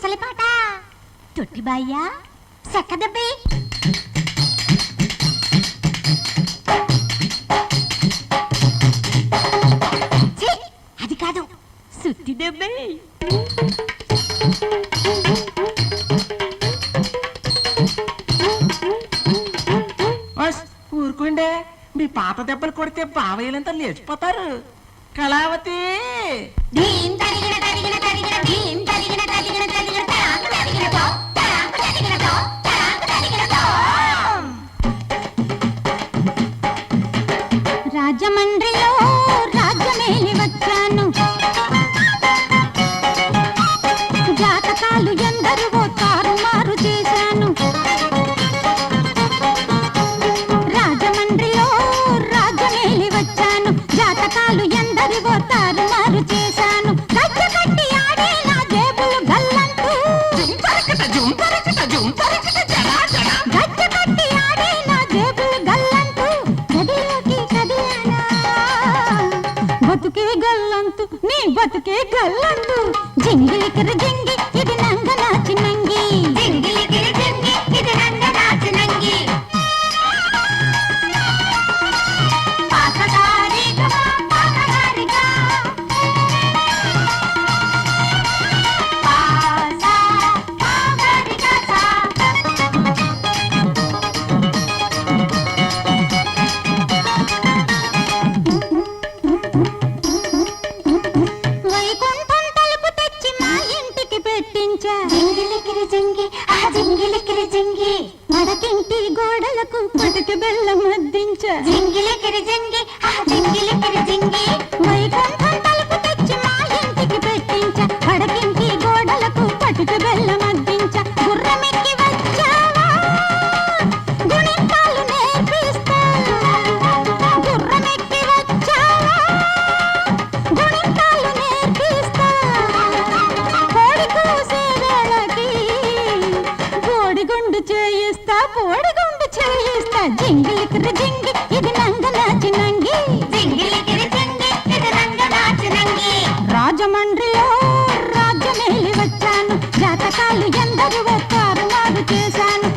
ముసలి పాట తొట్టి బాయ్యా చెక్క దెబ్బి ఛీ! అది కాదు సుత్తి దెబ్బే. ఊరుకోండి. మీ పాత దెబ్బలు కొడితే బావయ్యలంతా లేచిపోతారు. కళావతి. దీం తరిగిన తరిగిన తరిగిన తారుమారు చేశాను. రాజమండ్రిలో వచ్చాను. జాతకాలు ఎందరివో తారుమారు చేశాను. గజ్జ కట్టి ఆడే నా జేబులు గల్లంతూ. జుంపరకట జుంపరకట జుంపరకట జడా జడా గజ్జ కట్టి ఆడే నా జేబులు గల్లంతు. గదిలోకి కదిలానా. బతుకే గల్లంతు నీ బతుకే గల్లంతు. జింగిలికిరి జింగి జింగిలికిరి జింగి ఆ జింగిలికిరి జింగి. వడకింటి గోడలకు పటికి బెల్లం మద్దించా జింగిలికిరి జింగి రాజమండ్రిలో రాజ్యమేలి వచ్చాను. జాతకాలు ఎందరు చేశాను.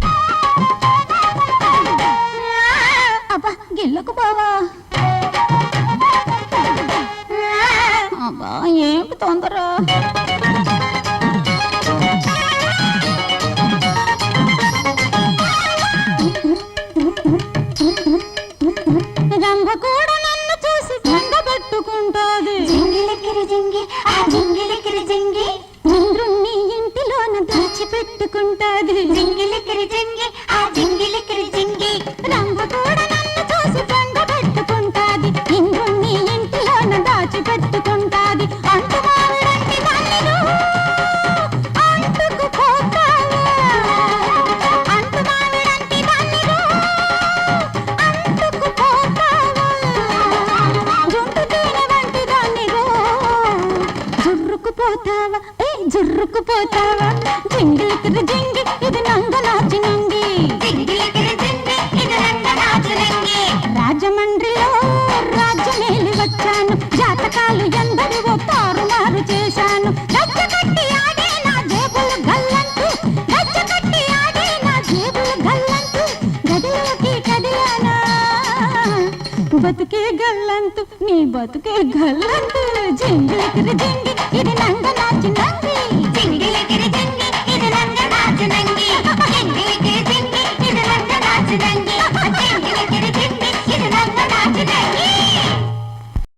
అబ్బా గిల్లకు బావా అబ్బా తొందర? పెట్టుకుంటాది జింగిలికిరి జింగి ఆ జింగిలికిరి జింగి ఇంటిలోన జింగి ఆ జింగిలికిరి జింగి రంగ కూడా నన్ను చూసి దండ పెట్టుకుంటాది ఇంద్రుణ్ణి ఇంటిలోన అంటు జుర్రుకుపోతావా ఏ జుర్రుకుపోతావా జింగిలికిరి జింగి ఇది నంగ నాచి నంగి. బతుకే గల్లంతు నీ బతుకే గల్లంతు. జింగిలికిరి జింగి ఇది నంగ నాచి నంగి